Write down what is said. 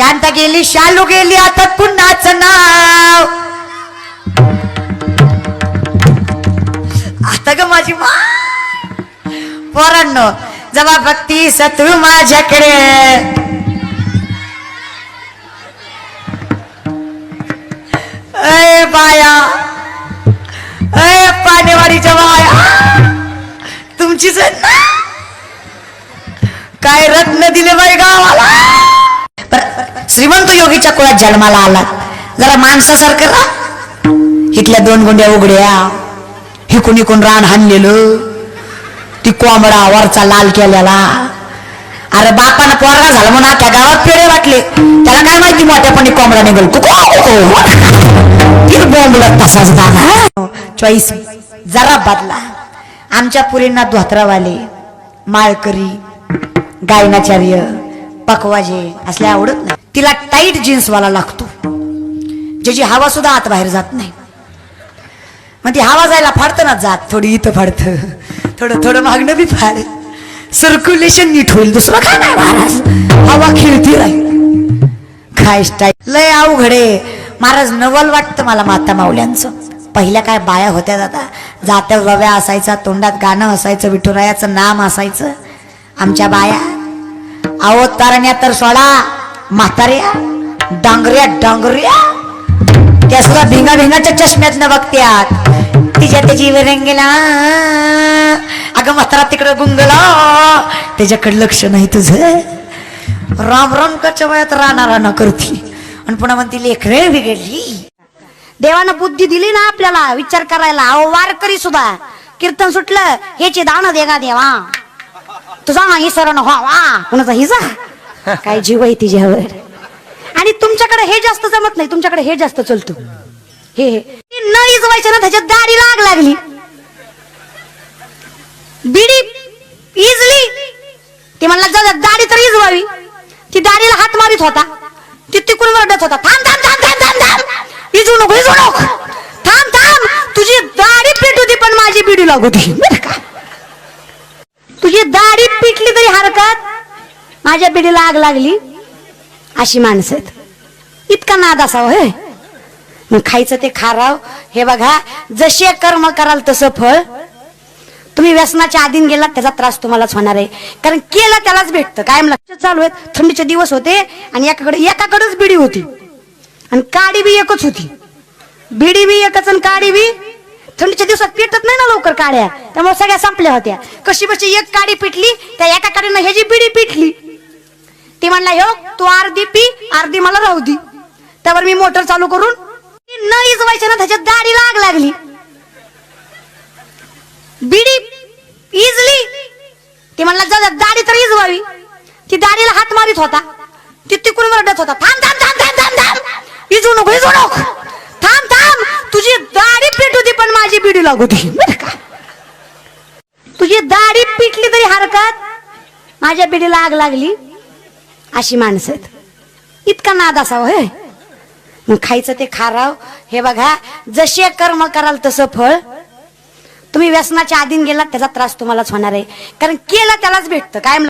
शांत गेली शालू गेली आता पुन्हाच नाव? आता ग माझी मा पोरांनो जवा बघती सतू माझ्याकडे. अय बाया अय पाणीवाडीच्या बाया तुमचीच ना? काय रत्न दिले बाई गावाला? श्रीमंत कुळात जन्माला आला. जरा माणसासारखं राहा. इथल्या दोन गुंड्या उघड्या. हिकून इकून रान हाणलेलं. ती कोंबडा वरचा लाल केलेला. अरे बापानं पोरगा झाला म्हणून त्या गावात पेढे वाटले. त्याला काय माहिती मोठ्यापणी कोंबडा निघल. ती बोंबलत तसाच दादा चॉईस जरा बदला. आमच्या पुरींना धोत्रावाले माळकरी गायनाचार्य. पकवाजे असले आवडत नाही. तिला टाईट जीन्सवाला लागतो. ज्याची हवा सुद्धा आत बाहेर जात नाही. मग ती हवा जायला फाडताना जात. थोडी इथं फाडतं. थोडं थोडं मागणं बी फाड. सर्क्युलेशन नीट होईल. दुसरं काय नाही महाराज. हवा खेळती राहील. काय स्टाईल लय अवघडे महाराज नवल वाटतं मला माता माऊल्यांचं. पहिल्या काय बाया होत्या दादा. जात्या रव्या असायचा तोंडात गाणं असायचं विठुरायाचं नाम असायचं. आमच्या बाया अहो तारण्या तर सोडा. म्हाताऱ्या डांगऱ्या डांगऱ्या. त्या सुद्धा भिंगा भिंगाच्या चष्म्यातनं बघत्यात. तिच्या त्याची विरंगीला. अगं म्हातारा तिकडं गुंगला. त्याच्याकडे लक्ष नाही तुझं. राम राम कच्या वयात राणा राणा करती. आणि पुन्हा म्हणती लेखरे बिघडली. देवानं बुद्धी दिली ना आपल्याला. विचार करायला. अहो वारकरी सुद्धा. कीर्तन सुटलं ह्याची दान देगा देवा. तुझा ही सरण व्हावा कुणाचा हिजा? काय जीव आहे तिच्यावर. आणि तुमच्याकडे हे जास्त जमत नाही तुमच्याकडे हे जास्त चलतो. हे हे. न इजवायचं ना त्याच्यात दाढी लाग लागली. बिडी इजली. ती म्हणला जा दाढी तर इजवावी. ती दाढीला हात मारित होता. ती तिकून वरडत होता. थांब थांब थांब थांब थांब थांब. इजू नको इजू नको. थांब थांब. तुझी दाढी पेटू दे पण माझी बिडी लागू दे. तुझी दाढी पिटली तरी हरकत? माझ्या बिडीला आग लागली? अशी माणसं आहेत. इतका नाद असावं हे मग खायचं ते खाराव. हे बघा जसे कर्म कराल तसं फळ. तुम्ही व्यसनाच्या आधीन गेलात त्याचा त्रास तुम्हालाच होणार आहे. कारण केला त्यालाच भेटतं. कायम लक्ष चालू आहेत. थंडीचे दिवस होते आणि एकाकडे एकाकडेच बिडी होती. आणि काडी बी एकच होती. बिडी बी एकच आणि काडी बी थंडीच्या दिवसात पेटत नाही ना? काड्या. त्यामुळे सगळ्या संपल्या होत्या. कशी बशी एक काडी पिटली त्या एका काडीनं ह्याची बिडी पिटली ती म्हणला हो तू अर्धी पी अर्धी मला राहू दी. त्यावर मी मोटर चालू करून न इजवायच्या ना त्याच्यात दाढी लाग लागली. बिडी इजली. ती म्हणला जा जा, दाढी तर इजवावी. ती दाढीला हात मारित होता. ती तिकून वरडत होता थांब थांब थांब थांब थांब थांब. इजू नको इजू नको. थांब थांब. तुझी दाढी पेटू दे पण माझी बिडी लागू दे. बरं का? माझी दाढी पिटली तरी हरकत? माझ्या बिडीला आग लागली. अशी माणसं आहेत. इतका नाद असावं हे मग खायचं ते खाराव. हे बघा जसे कर्म कराल तसं फळ. तुम्ही व्यसनाच्या आधीन गेलात त्याचा त्रास तुम्हालाच होणार आहे. कारण केलं त्यालाच भेटतं. कायम